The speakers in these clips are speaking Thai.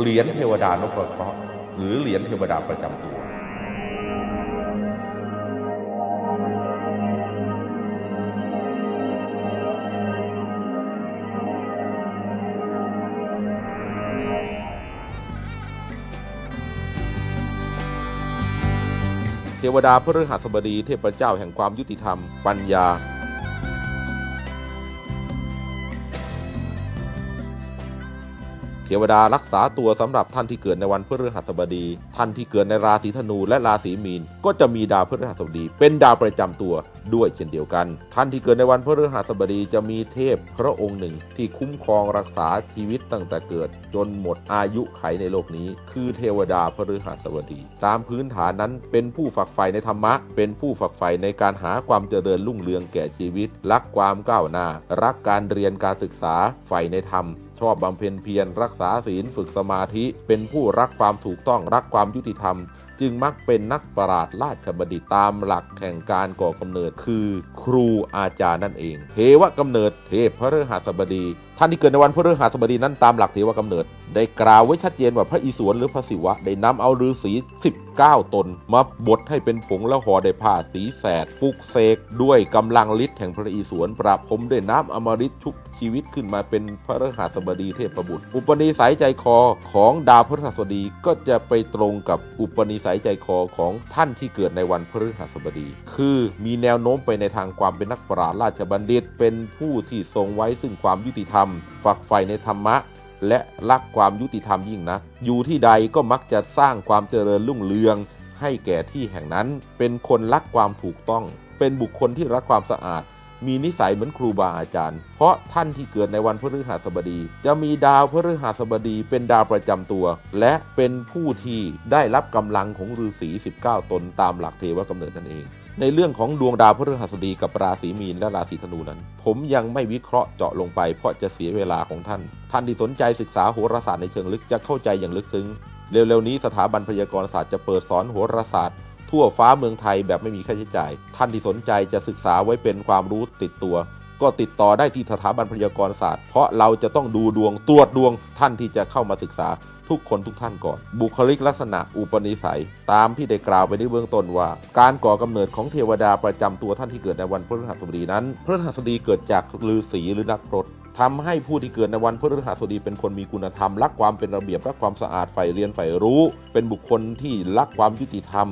เหรียญเทวดานพเคราะห์หรือเหรียญเทวดาประจำตัวเทวดาพฤหัสบดีเทพเจ้าแห่งความยุติธรรม ปัญญา เทวดารักษาตัวสำหรับท่านที่เกิดในวันพฤหัสบดี ท่านที่เกิดในราศีธนูและราศีมีน ก็จะมีดาวพฤหัสบดี เป็นดาวประจำตัวด้วยเช่นเดียวกัน ท่านที่เกิดในวันพฤหัสบดีจะมีเทพพระองค์หนึ่ง ที่คุ้มครองรักษาชีวิตตั้งแต่เกิด จนหมดอายุไขในโลกนี้ คือเทวดาพฤหัสบดี ตามพื้นฐานนั้นเป็นผู้ฝักใฝ่ในธรรมะ เป็นผู้ฝักใฝ่ในการหาความเจริญรุ่งเรืองแก่ชีวิต รักความก้าวหน้า รักการเรียนการศึกษาใฝ่ในธรรม ชอบบำเพ็ญเพียรรักษาศีลฝึกสมาธิ เป็นผู้รักความถูกต้องรักความยุติธรรม จึงมักเป็นนักปราชญ์ราชบัณฑิตตามหลักแห่งการก่อกำเนิดคือ ครูอาจารย์นั่นเอง เทวกำเนิดเทพพระฤหัสบดี ท่านที่เกิดในวันพฤหัสบดีนั้นตามหลักเทวกำเนิด ได้กล่าวไว้ชัดเจนว่าพระอิศวรหรือพระศิวะ ได้นำเอาฤาษี19 ตน มาบดให้เป็นผงแล้วห่อด้วยผ้าสีแสดปลุกเสกด้วยกำลังฤทธิ์แห่งพระอิศวรประพรมด้วยน้ำอมฤตชุบชีวิตขึ้นมาเป็นพระฤหัสบดีเทพบุตร อุปนิสัยใจคอของดาวพฤหัสบดีก็จะไปตรงกับอุปนิสัยใจคอของท่านที่เกิดในวันพฤหัสบดี คือมีแนวโน้มไปในทางความเป็นนักปราชญ์ราชบัณฑิต เป็นผู้ที่ทรงไว้ซึ่งความยุติธรรมฝักใฝ่ในธรรมะ และรักความยุติธรรมยิ่งนะอยู่ที่ใดก็มักจะสร้างความเจริญรุ่งเรือง ให้แก่ที่แห่งนั้น เป็นคนรักความถูกต้อง เป็นบุคคลที่รักความสะอาด มีนิสัยเหมือนครูบาอาจารย์ เพราะท่านที่เกิดในวันพฤหัสบดี จะมีดาวพฤหัสบดี เป็นดาวประจำตัว และเป็นผู้ที่ได้รับกำลังของฤาษี 19 ตนตามหลักเทวกำเนิดนั่นเอง ในเรื่องของดวงดาวพฤหัสบดีกับราศีมีนและราศีธนูนั้น ผมยังไม่วิเคราะห์เจาะลงไป เพราะจะเสียเวลาของท่าน ท่านที่สนใจศึกษาโหราศาสตร์ในเชิงลึกจะเข้าใจอย่างลึกซึ้ง เร็วๆนี้สถาบันพยากรศาสตร์จะเปิดสอนโหราศาสตร์ ทั่วฟ้าเมืองไทยแบบไม่มีค่าใช้จ่าย ท่านที่สนใจจะศึกษาไว้เป็นความรู้ติดตัว ก็ติดต่อได้ที่สถาบันพยากรศาสตร์ เพราะเราจะต้องดูดวงตรวจดวงท่านที่จะเข้ามาศึกษา ทุกคนทุกท่านก่อน บุคลิกลักษณะอุปนิสัย ตามที่ได้กล่าวไปในเบื้องต้นว่า การก่อกำเนิดของเทวดาประจำตัวท่านที่เกิดในวันพฤหัสบดีนั้นพฤหัสบดีเกิดจากฤาษีหรือนักพรตทำให้ผู้ที่เกิดในวันพฤหัสบดีเป็นคนมีคุณธรรม รักความเป็นระเบียบรักความสะอาดใฝ่เรียนใฝ่รู้ เป็นบุคคลที่รักความยุติธรรม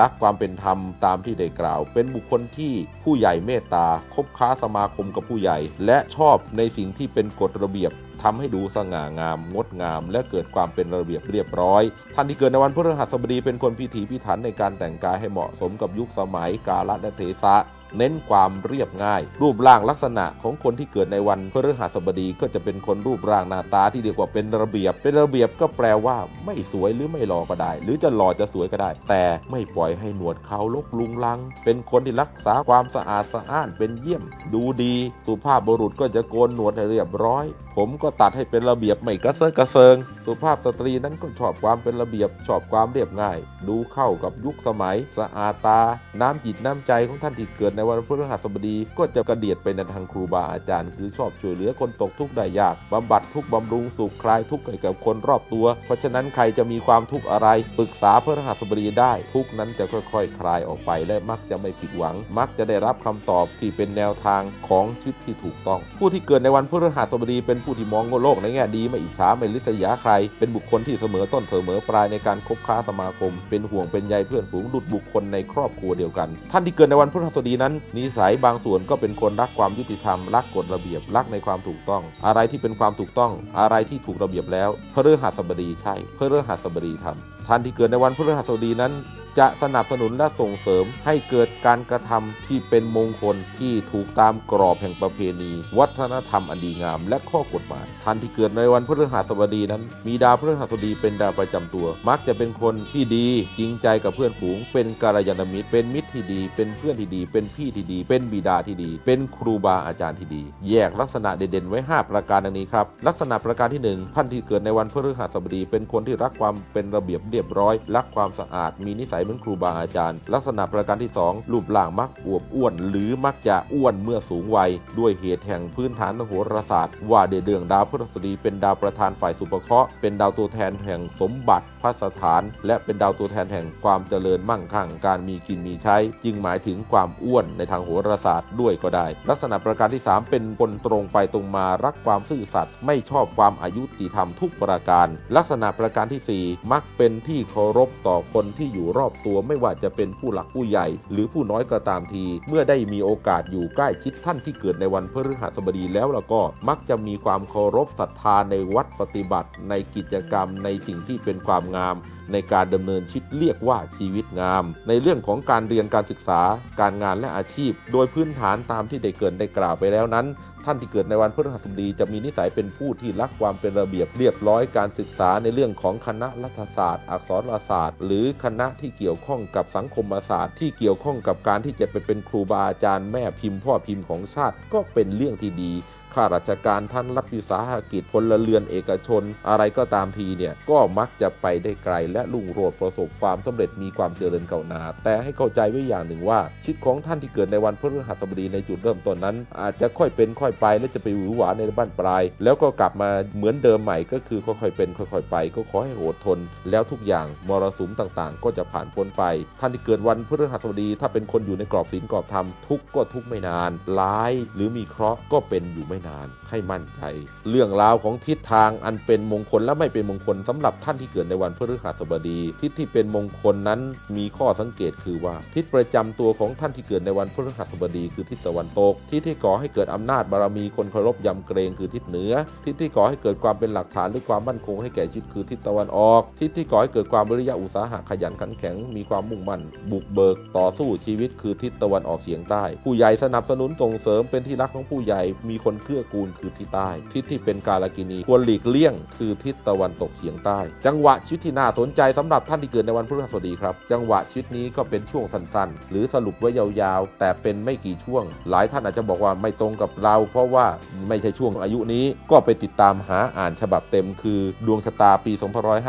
รักความเป็นธรรมตามที่ได้กล่าว เป็นบุคคลที่ผู้ใหญ่เมตตาคบค้าสมาคมกับผู้ใหญ่ และชอบในสิ่งที่เป็นกฎระเบียบ ทำให้ดูสง่างาม งดงาม และเกิดความเป็นระเบียบเรียบร้อย ท่านที่เกิดในวันพฤหัสบดีเป็นคนพิถีพิถันในการแต่งกายให้เหมาะสมกับยุคสมัยกาลและเทศะ เน้นความเรียบง่าย รูปร่างลักษณะของคนที่เกิดในวันพฤหัสบดีก็จะเป็นคนรูปร่างหน้าตาที่เรียกว่าเป็นระเบียบ เป็นระเบียบก็แปลว่า ไม่สวยหรือไม่หล่อก็ได้ หรือจะหล่อจะสวยก็ได้ แต่ไม่ปล่อยให้หนวดเขาลกลุงลัง เป็นคนที่รักษาความสะอาดสะอ้านเป็นเยี่ยม ดูดีสุภาพบุรุษก็จะโกนหนวดให้เรียบร้อย ผมก็ตัดให้เป็นระเบียบไม่กระเซาะกระเซิง สุภาพสตรีนั้นก็ชอบความเป็นระเบียบชอบความเรียบง่าย ดูเข้ากับยุคสมัย สะอาดตา น้ำจิตน้ำใจของท่านที่เกิดในวันพฤหัสบดีก็จะกระเดียดไปในทางครูบาอาจารย์ คือชอบช่วยเหลือคนตกทุกข์ได้ยากบำบัดทุกบำรุงสุขคลายทุกข์ให้กับคนรอบตัว เพราะฉะนั้นใครจะมีความทุกข์อะไรปรึกษาพฤหัสบดีได้ ทุกนั้นจะค่อย ๆ คลายออกไป และมักจะไม่ผิดหวัง มักจะได้รับคำตอบที่เป็นแนวทางของชีวิตที่ถูกต้อง ผู้ที่เกิดในวันพฤหัสบดีเป็นผู้ที่มองโลกในแง่ดีไม่อิจฉาไม่ริษยาใคร เป็นบุคคลที่เสมอต้นเสมอปลายในการคบค้าสมาคม เป็นห่วงเป็นใยเพื่อนฝูงดุจบุคคลในครอบครัวเดียวกัน ท่านที่เกิดในวันพฤหัสบดีนั้นนิสัยบางส่วนก็เป็นคนรักความยุติธรรมรักกฎระเบียบรักในความถูกต้อง อะไรที่เป็นความถูกต้องอะไรที่ถูกระเบียบแล้วพฤหัสบดีใช่พฤหัสบดีทำท่านที่เกิดในวันพฤหัสบดีนั้น จะสนับสนุนและส่งเสริมให้เกิดการกระทำที่เป็นมงคลที่ถูกตามกรอบแห่งประเพณี วัฒนธรรมอันดีงาม และข้อกฎหมาย ท่านที่เกิดในวันพฤหัสบดีนั้น มีดาวพฤหัสบดีเป็นดาวประจำตัว มักจะเป็นคนที่ดีจริงใจกับเพื่อนฝูง เป็นกัลยาณมิตร เป็นมิตรที่ดี เป็นเพื่อนที่ดี เป็นพี่ที่ดี เป็นบิดาที่ดี เป็นครูบาอาจารย์ที่ดี แยกลักษณะเด่นๆไว้ 5 ประการดังนี้ครับลักษณะประการที่ 1 ท่านที่เกิดในวันพฤหัสบดี เป็นคนที่รักความเป็นระเบียบเรียบร้อย รักความสะอาดมีนิสัยเหมือนครูบาอาจารย์ ลักษณะประการที่ 2 รูปร่างมักอวบอ้วน หรือมักจะอ้วนเมื่อสูงวัย ด้วยเหตุแห่งพื้นฐานทางโหราศาสตร์ ว่าเดืองดาวพฤหัสบดีเป็นดาวประธานฝ่ายสุภเคราะห์เป็นดาวตัวแทนแห่งสมบัติพัสถาน และเป็นดาวตัวแทนแห่งความเจริญมั่งคั่งการมีกินมีใช้ จึงหมายถึงความอ้วนในทางโหราศาสตร์ด้วยก็ได้ ลักษณะประการที่ 3 เป็นคนตรงไปตรงมารักความซื่อสัตย์ไม่ชอบความอายุติธรรมทุกประการ ลักษณะประการทีสี่4 มักเป็นที่เคารพต่อคนที่อยู่รอบตัวไม่ว่าจะเป็นผู้หลักผู้ใหญ่ หรือผู้น้อยก็ตามที เมื่อได้มีโอกาสอยู่ใกล้ชิดท่านที่เกิดในวันพฤหัสบดีแล้วแล้วก็มักจะมีความเคารพศรัทธาในวัดปฏิบัติ ในกิจกรรมในสิ่งที่เป็นความงาม ในการดำเนินชีวิตเรียกว่าชีวิตงาม ในเรื่องของการเรียนการศึกษาการงานและอาชีพ โดยพื้นฐานตามที่ได้เกินได้กล่าวไปแล้วนั้น ท่านที่เกิดในวันพฤหัสบดีจะมีนิสัยเป็นผู้ที่รักความเป็นระเบียบเรียบร้อยการศึกษาในเรื่องของคณะรัฐศาสตร์ อักษรศาสตร์ หรือคณะที่เกี่ยวข้องกับสังคมศาสตร์ ที่เกี่ยวข้องกับการที่จะไปเป็นครูบาอาจารย์แม่พิมพ์พ่อพิมพ์ของชาติก็เป็นเรื่องที่ดี ข้าราชการท่านรัฐวิสาหกิจพลเรือนเอกชน อะไรก็ตามทีเนี่ยก็มักจะไปได้ไกล และลุ่งโรดประสบความสำเร็จมีความเจริญเก่าหนา แต่ให้เข้าใจไว้อย่างหนึ่งว่าชีวิตของท่านที่เกิดในวันพฤหัสบดีในจุดเริ่มต้นนั้น อาจจะค่อยเป็นค่อยไปและจะไปหวือหวาในบ้านปลาย แล้วก็กลับมาเหมือนเดิมใหม่ก็คือค่อยๆเป็นค่อยๆไป ก็ขอให้อดทน แล้วทุกอย่างมรสุมต่างๆ ก็จะผ่านพ้นไป ท่านที่เกิดวันพฤหัสบดี ถ้าเป็นคนอยู่ในกรอบศีลกรอบธรรมทุกก็ทุกไม่นานร้ายหรือมีเคราะห์ก็เป็นอยู่ไม่นานให้มั่นใจ เรื่องราวของทิศทางอันเป็นมงคลและไม่เป็นมงคลสำหรับท่านที่เกิดในวันพฤหัสบดี ทิศที่เป็นมงคลนั้นมีข้อสังเกตคือว่า ทิศประจำตัวของท่านที่เกิดในวันพฤหัสบดีคือทิศตะวันตก ทิศที่ก่อให้เกิดอำนาจบารมีคนเคารพยำเกรงคือทิศเหนือ ทิศที่ก่อให้เกิดความเป็นหลักฐานหรือความมั่นคงให้แก่ชีวิตคือทิศตะวันออก ทิศที่ก่อให้เกิดความวิริยะอุตสาหะขยันขันแข็งมีความมุ่งมั่น บุกเบิกต่อสู้ชีวิตคือทิศตะวันออกเฉียงใต้ ผู้ใหญ่สนับสนุนส่งเสริมเป็นที่รักของผู้ใหญ่มีคนเกื้อกูลคือทิศใต้ ทิศที่เป็นกาลกินีควรหลีกเลี่ยง คือทิศตะวันตกเฉียงใต้ จังหวะชีวิตที่น่าสนใจสำหรับท่านที่เกิดในวันพฤหัสบดีครับ จังหวะชีวิตนี้ก็เป็นช่วงสั้นๆ หรือสรุปไว้ยาวๆ แต่เป็นไม่กี่ช่วง หลายท่านอาจจะบอกว่าไม่ตรงกับเรา เพราะว่าไม่ใช่ช่วงอายุนี้ก็ไปติดตามหาอ่านฉบับเต็ม คือดวงชะตาปี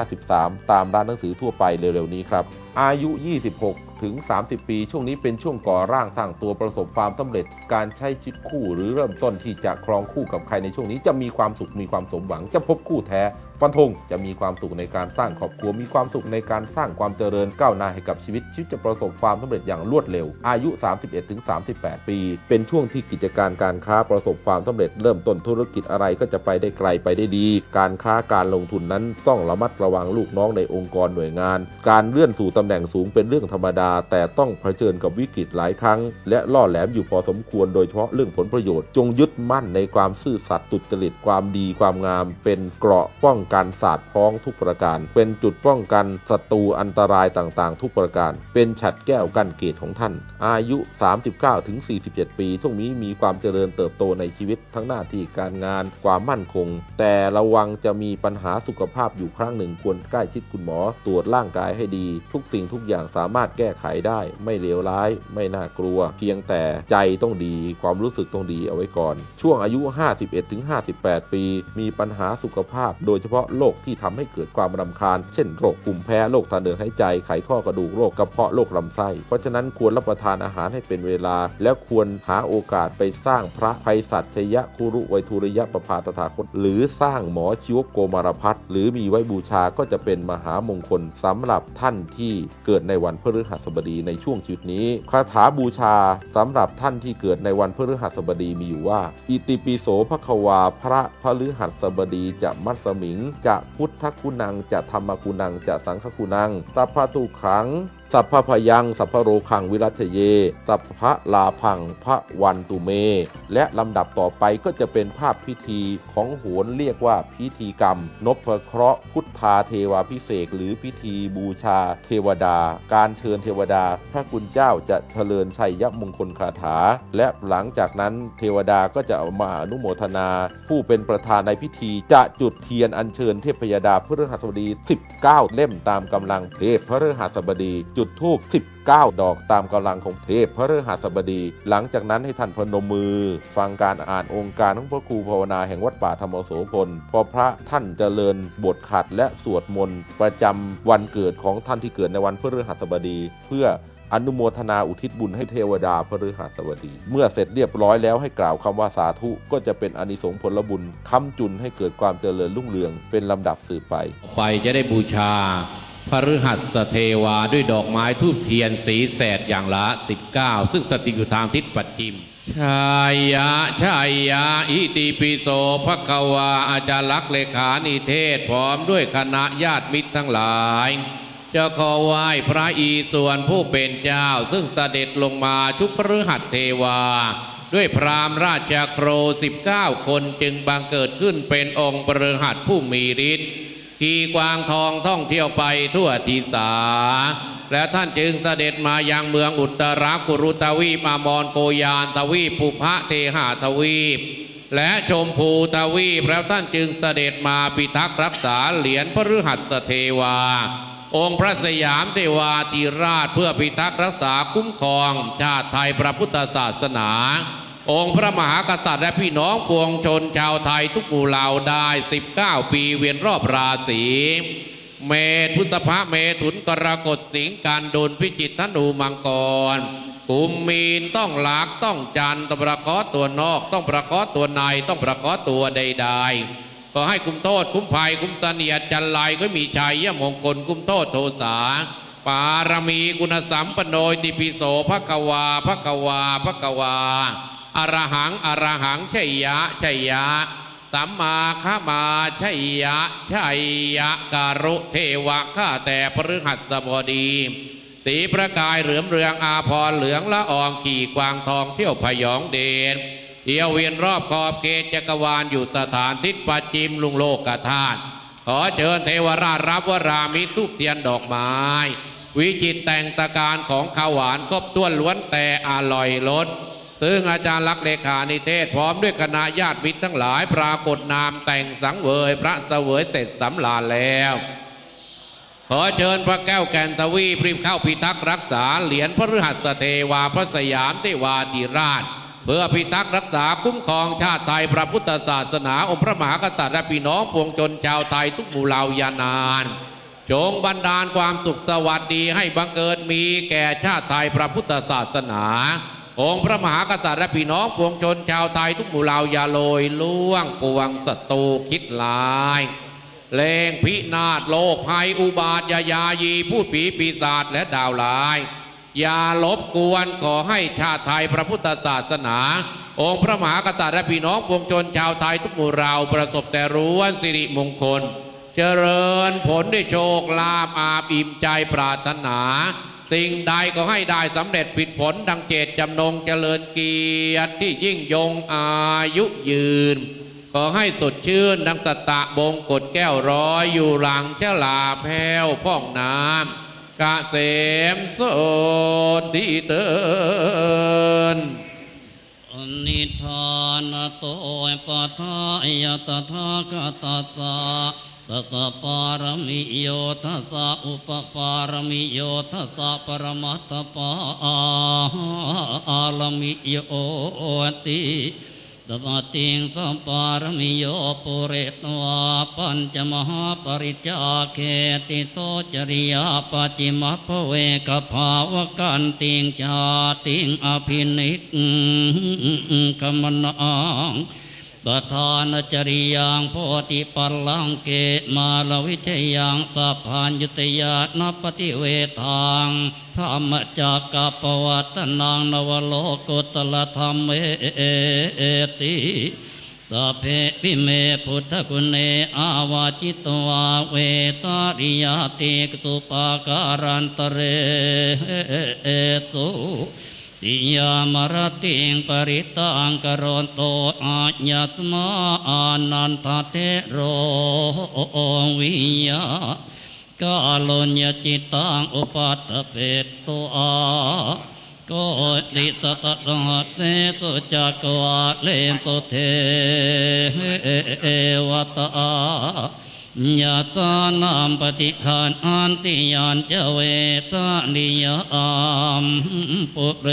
2553 ตามร้านหนังสือทั่วไปเร็วๆนี้ครับอายุ 26 ถึง 30 ปี ช่วงนี้เป็นช่วงก่อร่างสร้างตัวประสบความสำเร็จ การใช้ชีวิตคู่หรือเริ่มต้นที่จะครองคู่กับใครในช่วงนี้จะมีความสุขมีความสมหวังจะพบคู่แท้ ฟันธงจะมีความสุขในการสร้างครอบครัวมีความสุขในการสร้างความเจริญก้าวหน้าให้กับชีวิตชีวิตจะประสบความสำเร็จอย่างรวดเร็ว อายุ 31-38 ปี เป็นช่วงที่กิจการการค้าประสบความสำเร็จเริ่มต้นธุรกิจอะไรก็จะไปได้ไกลไปได้ดี การค้าการลงทุนนั้นต้องระมัดระวังลูกน้องในองค์กรหน่วยงาน การเลื่อนสู่ตำแหน่งสูงเป็นเรื่องธรรมดา แต่ต้องเผชิญกับวิกฤตหลายครั้ง และล่อแหลมอยู่พอสมควรโดยเฉพาะเรื่องผลประโยชน์ จงยึดมั่นในความซื่อสัตย์ตุจริตความดีความงาม เป็นเกราะป้องกันศาสตร์พ้องทุกประการ เป็นจุดป้องกันศัตรูอันตรายต่างๆ ทุกประการ เป็นฉัดแก้วกั้นเกตของท่าน อายุ 39ถึง47ปีช่วงนี้มีความเจริญเติบโตในชีวิตทั้งหน้าที่การงานความมั่นคง แต่ระวังจะมีปัญหาสุขภาพอยู่ครั้งหนึ่งควรใกล้ชิดคุณหมอ ตรวจร่างกายให้ดี ทุกสิ่งทุกอย่างสามารถแก้ไขได้ ไม่เลวร้าย ไม่น่ากลัว เพียงแต่ใจต้องดี ความรู้สึกต้องดีเอาไว้ก่อน ช่วงอายุ 51ถึง58 ปี มีปัญหาสุขภาพ โดยเฉพาะโรคที่ทำให้เกิดความรำคาญ เช่นโรคกลุ่มแพ้โรคทางเดินหายใจ ไขข้อกระดูกโรคกระเพาะโรคลำไส้ เพราะฉะนั้นควรรับประทานอาหารให้เป็นเวลา แล้วควรหาโอกาสไปสร้างพระภัยสัตชยะคุรุไวทุริยะประภาตถาคต หรือสร้างหมอชีวโกมารพัฒหรือมีไว้บูชาก็จะเป็นมหามงคลสำหรับท่านที่เกิดในวันพฤหัสบดีในช่วงชีวิตนี้คาถาบูชาสำหรับท่านที่เกิดในวันพฤหัสบดีมีอยู่ว่า อิติปิโสภควาพระพฤหัสบดีจะมัสมิงจะพุทธคุณังจะธรรมคุณังจะสังฆคุณังสัพพทุขัง สัพพพยัง สัพพโรคังวิรัชเย สัพพะลาพังพระวันตุเม และลำดับต่อไปก็จะเป็นภาพพิธีของโหรเรียกว่าพิธีกรรม นพเคราะห์พุทธาเทวาพิเศษหรือพิธีบูชาเทวดา การเชิญเทวดา พระคุณเจ้าจะเฉลิญชัยยมงคลคาถา และหลังจากนั้นเทวดาก็จะเอามาอนุโมทนา ผู้เป็นประธานในพิธีจะจุดเทียนอัญเชิญเทพยดาพฤหัสบดี 19 เล่มตามกำลังเทพพฤหัสบดีจุจุดธูป19 ดอกตามกำลังของเทพพระฤหัสบดี หลังจากนั้นให้ท่านพนมมือ ฟังการอ่านองค์การของพระครูภาวนาแห่งวัดป่าธรรมโสพลพอพระท่านเจริญบทขัดและสวดมนต์ประจำวันเกิดของท่านที่เกิดในวันพฤหัสบดี เพื่ออนุโมทนาอุทิศบุญให้เทวดาพฤหัสบดี เมื่อเสร็จเรียบร้อยแล้วให้กล่าวคำว่าสาธุก็จะเป็นอนิสงส์ผลบุญค้ำจุนให้เกิดความเจริญรุ่งเรืองเป็นลำดับสืบไป ไปจะได้บูชา พฤหัสเทวาด้วยดอกไม้ทูบเทียนสีแสดอย่างละ 19 ซึ่งสถิตอยู่ทางทิศปัจจิมชายะชายะอิติปิโสภควาอาจารลักษ์เลขานิเทศพร้อมด้วยคณะญาติมิตรทั้งหลายจะขอไหว้พระอีส่วนผู้เป็นเจ้า ซึ่งเสด็จลงมาชุกพฤหัสเทวา ด้วยพรามราชโคร19คนจึงบังเกิดขึ้นเป็นองค์พฤหัสผู้มีฤทธิ์ ขี่กวางทองท่องเที่ยวไปทั่วทีสา และท่านจึงเสด็จมายังเมืองอุตรากุรุทวีปอามรโกยานทวีปปุพะเทหาทวีป และชมพูทวีปแล้วท่านจึงเสด็จมาพิทักษ์รักษาเหรียญพฤหัสเทวา องค์พระสยามเทวาธิราชเพื่อพิทักษ์รักษาคุ้มครองชาติไทยพระพุทธศาสนา องค์พระมหากษัตริย์และพี่น้องปวงชนชาวไทยทุกหมู่เหล่าได้ 19 ปีเวียนรอบราศีเมษพุทธภะเมถุนกรกฎสิงการดุลพิจิตธนูมังกรกุมมีนต้องหลักต้องจันทร์ต้องประคอตัวนอก ต้องประเคอตัวในต้องประเคอตัวใดๆก็ให้คุ้มโทษคุ้มภัยคุ้มเสนียดจันไรก็มีชัยยมงคลคุ้มโทษโทสาปารมีกุณสัมปโนยติปิโสภควาภควาภควา อรหังอรหังชัยยะชัยยะ สัมมาคมาชัยยะชัยยะการุเทวะข้าแต่พฤหัสบดีสีประกายเหลือมเรืองอาพรเหลืองละอองขี่กวางทองเที่ยวพยองเดชเที่ยวเวียนรอบขอบเขตจักรวาลอยู่สถานทิศปัจจิมลุงโลกธาตุขอเชิญเทวราชรับวรามิทุกเทียนดอกไม้ วิจิตรแต่งตะการของขาวหวานครบต้วนล้วนแต่อร่อยล้น ซึ่งอาจารย์ลักษ์เลขานิเทศพร้อมด้วยคณะญาติมิตรทั้งหลายปรากฏนามแต่งสังเวย พระเสวยเสร็จสำลาญแล้ว ขอเชิญพระแก้วแก่นทวีพริมเข้าพิทักษ์รักษาเหรียญพระฤหัสเทวาพระสยามเทวาธิราช เพื่อพิทักษ์รักษาคุ้มครองชาติไทยพระพุทธศาสนาองค์พระมหากษัตริย์และพี่น้องปวงชนชาวไทยทุกหมู่เหล่ายานานจงบันดาลความสุขสวัสดีให้บังเกิดมีแก่ชาติไทยพระพุทธศาสนา องค์พระมหากษัตริย์และพี่น้องปวงชนชาวไทยทุกหมู่เหล่าอย่าโลยล่วงปวงศัตรูคิดลายเลงพินาศโลกภัยอุบาทยายายีพูดผีปีศาจและดาวลาย อย่าลบกวนขอให้ชาติไทยพระพุทธศาสนา องค์พระมหากษัตริย์และพี่น้องปวงชนชาวไทยทุกหมู่เราประสบแต่รู้วันสิริมงคล เจริญผลด้วยโชคลาภอาบอิ่มใจปรารถนา สิ่งใดก็ให้ได้สำเร็จผิดผลดังเจตจำนงเจริญเกียรติที่ยิ่งยงอายุยืน ขอให้สดชื่นดังสตะบงกฎแก้วร้อยอยู่หลังเชลาแพ้วพ่องน้ำกะเสมโสติเตินอนิทานโตปัฏฐายตถาคตัส สะตตะปารมิโยทัสสะอุปปารมิโยทัสสะปรมัตถปาอาลมิโยติตตติงสัมปารมิโยปุเรตวาปัญจมหาปริจาเคติโสจริยาปจิมภเวกภาวกันติงชาติงอภินิกกมนัง ปทานจริยังโพธิปัลลังเกมาลวิทยังสัพพัญยุตยานปฏิเวทังธรรมจักกปวัตนังนวโลกุตลธรรมเอติสัพเพปิเมพุทธคุณเนอาวาจิตวาเวตาริยติกตุปาการันตเรตุ ติยามรติงปริตังกรณโตอาญาตมาอานันทเทโรวิยากาลญญจิตังอุปัตเปตโตอาโกติตตะตหะเตตุจักวาเลนตุเทเอวตา ยะตานามปฏิคานอันติยานเจเวตานิยามปุเร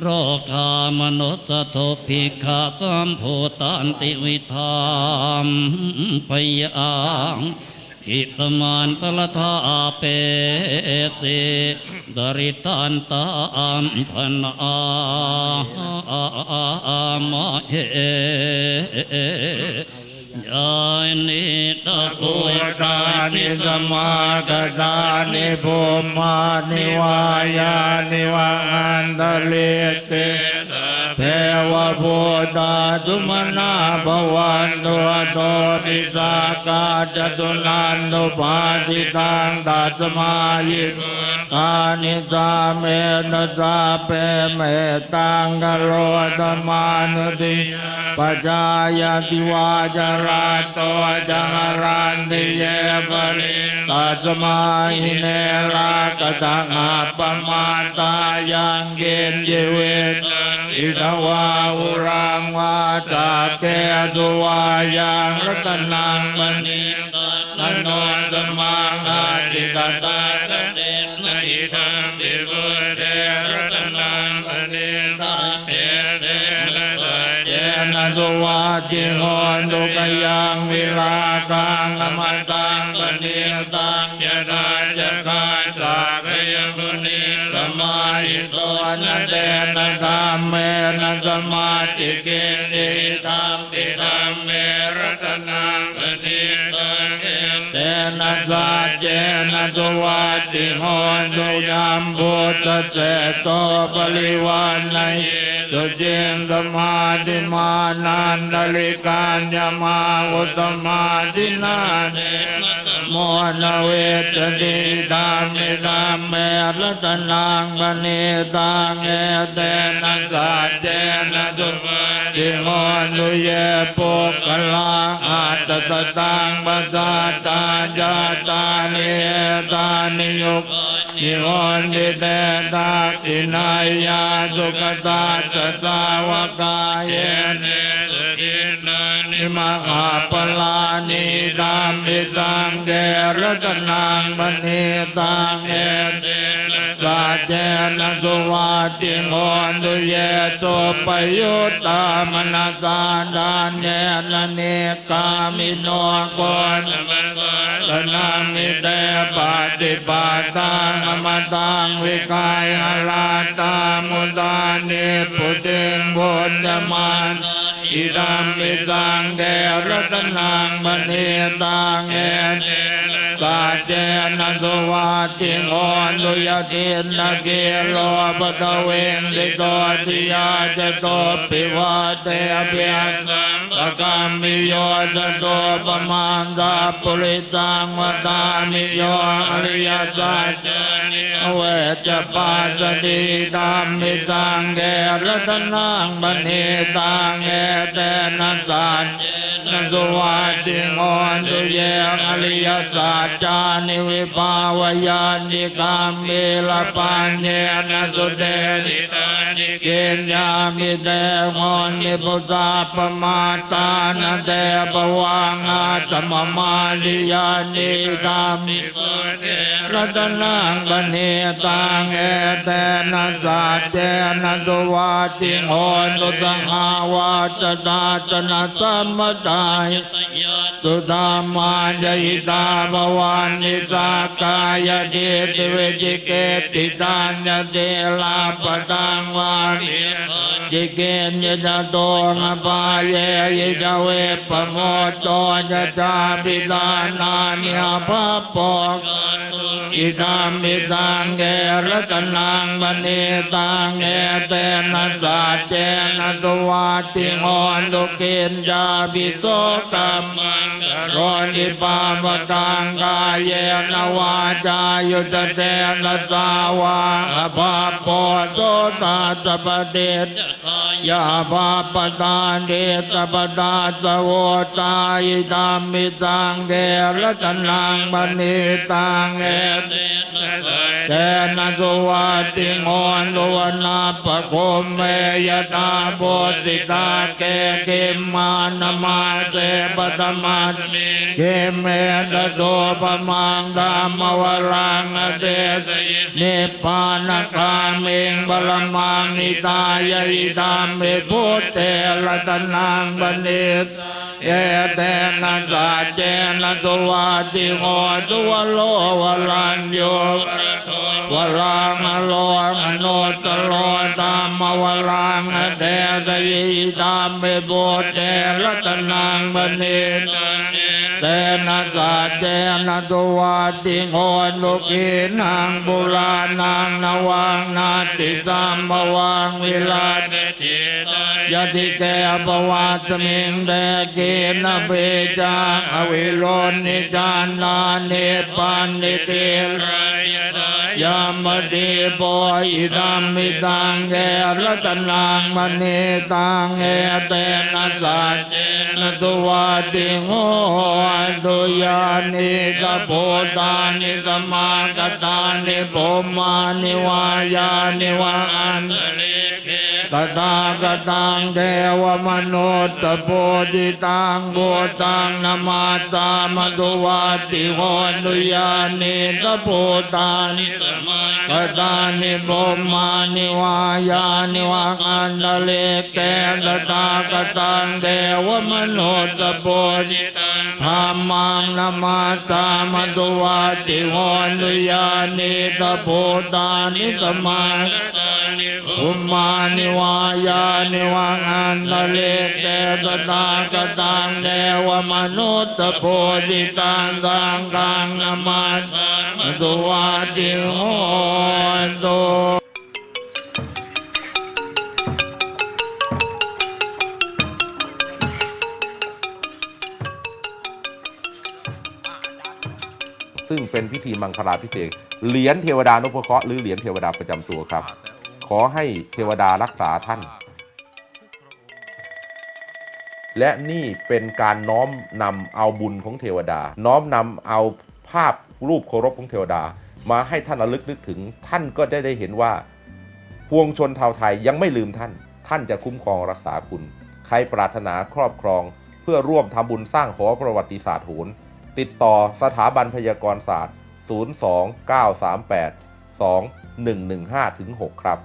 โรคามนุสโทภิกขาสัมโพตันติวิธามพยังอิปมานตลทาเปเตดริตันตามพนามาเฮ ยายนิตะปุยตานิสมามาคตานิภูมานิวายานิวาอันตเลเต เพวะโพธาตุมนาภวันตุโตปิสากาจตุนันตุปาติตังตัสมายิกานิสาเมนะสาเปเมตังกโลธมานุติปจายติวาจาราโตจังรันติเยปริตัสมาหิเนราคตังอาปมาตายังเกณฑ์เยเวตอิทวาอุรังวาจาเกตุวายังรัตนังมณีตนนนสมังอาติตตาตเดนะอิทัม ตุวาติโหนตุกยังวิลากังอมตังปณีตังยะดาจะกายจากยมุนีสมาหิโตนะเดนะธรรมเมนะสมาติเกติธรรมปิธรรมเมรตนังปณีตังเตนะสัจเจนะตุวัตติโหนตุยัมพุทธเจโตปริวันไน ตุเจนสมาธิมานันดลิกาญญมา อุตมาดินาเด โมนเวตติดามเมดามเมรัตนังบเนตังเอเตนะสัจเจนะตุวัตติโหนตุเยปุกลังอัตตตตังปัสสะตาจาตานิเอตานิยุก นิโอนติเตตาอินายาสุขตาสสาวกายเยเนสตินานิมหาปลานิดามปิตังเกรตนังมณีตังเอเต นะสัจเจนะสุวัติโหนตุเยโสปยุตตามนาสาดานเนนะเนกามิโนโกนมันตนามิเตปฏิปาตังอมตังวิกายหลาตามุตานิพุติงบุญญมาน อิดัมมิตังเดรตนังมณีตังเอเตสัจเจนะสวัตติโหนตุยตินนาเกโลปะตะเวนติโตติยาจโตปิวาเตเปียสังปะกามิโยจโตปมาณดาปุริตังวตานิโยอริยสัจเจนิเวจปาสติตามมิตังเกรตนังบณีตังเอเตนะสัจเจนสุวัตติโหนตุเยอริยสัจจานิวิภาวายานิกามเมลปัญเยนะสุเตนิตานิเกณยามิเตโหนนิพุทธาปมาตานะเตปวังอาตมมาลิยานิกามิรัตนังบณีตังเอเตนะสัจเจนะตุวัตติโหนตุตังหาวาจตาจนะสัมมตายสุตามาจยิตาภวันนิสากายเดติเวจิเกติตาญเตลาปตังวานิจิเกณยะโตงปาเยยจะเวปโมโตจะจาปิตานานิอาภาปอกอิตามิตังเกรัตนังมณีตังเอเตนะสัจเจนะตุวัตติโหนตุเกณยาบิโสกัมมังโรนิปามตังกายเยนวาจายุตเตนะสาวาภาปโปโตตาสปเดชยาภาปตาเดตปตาสโวตายตามิตังเกรัตนังมณีตังเอเตเตนะสวัตติโงนโลนาปโคมเมยตาโบติตาเกกมานมาเสปตมัสเกเมตโตปมังดามวรังเดสนิพานกามิงบลมังนิตายอิตามเมพุทเตรัตนังบณิต เอเตนะสาเจนะตุวาติโหตุวโลวรัญโยวรังโลมโนตโลตามวรังเตตยิตามเมโบเตรัตนังบณิตเตนะสาเจนะตุวาติโหตุกินังบุรานังนวังนาติสัมภวังวิราเดชิยติเกปวัตมิงเดเกนเบจาอวิโลนิจานานิปันนิเตรยามติโปอิตัมมิตังเกรัตนังมณีตังเอเตนะสัจเจนะตุวาติโหตุยานิกะโพตานิสมากตานิโพมานิวายานิวาอัน ตถาคตังเทวมนุษย์โพธิตังโบตังนามาสามตุวัติโหนุยานิตโพตานิสมากตานิโพมานิวายานิวังอันเลเกตถาคตังเทวมนุษย์โพธิตังธรรมังนามาสามตุวัติโหนุยานิตโพตานิสมากตานิอุมมานิววายานิวังอันเลเตตตากตังเดวมนุตตโพธิตังกังกังนามาสตุวาติโหตุซึ่งเป็นพิธีมังคลาพิเศษเหรียญเทวดานพเคราะห์หรือเหรียญเทวดาประจำตัวครับ ขอให้เทวดารักษาท่าน และนี่เป็นการน้อมนำเอาบุญของเทวดา น้อมนำเอาภาพรูปเคารพของเทวดา มาให้ท่านระลึกนึกถึง ท่านก็ได้ได้เห็นว่าพวงชนชาวไทยยังไม่ลืมท่าน ท่านจะคุ้มครองรักษาคุณ ใครปรารถนาครอบครอง เพื่อร่วมทำบุญสร้างหอประวัติศาสตร์โหนติดต่อสถาบันพยากรศาสตร์ 02938 2115 6 ครับ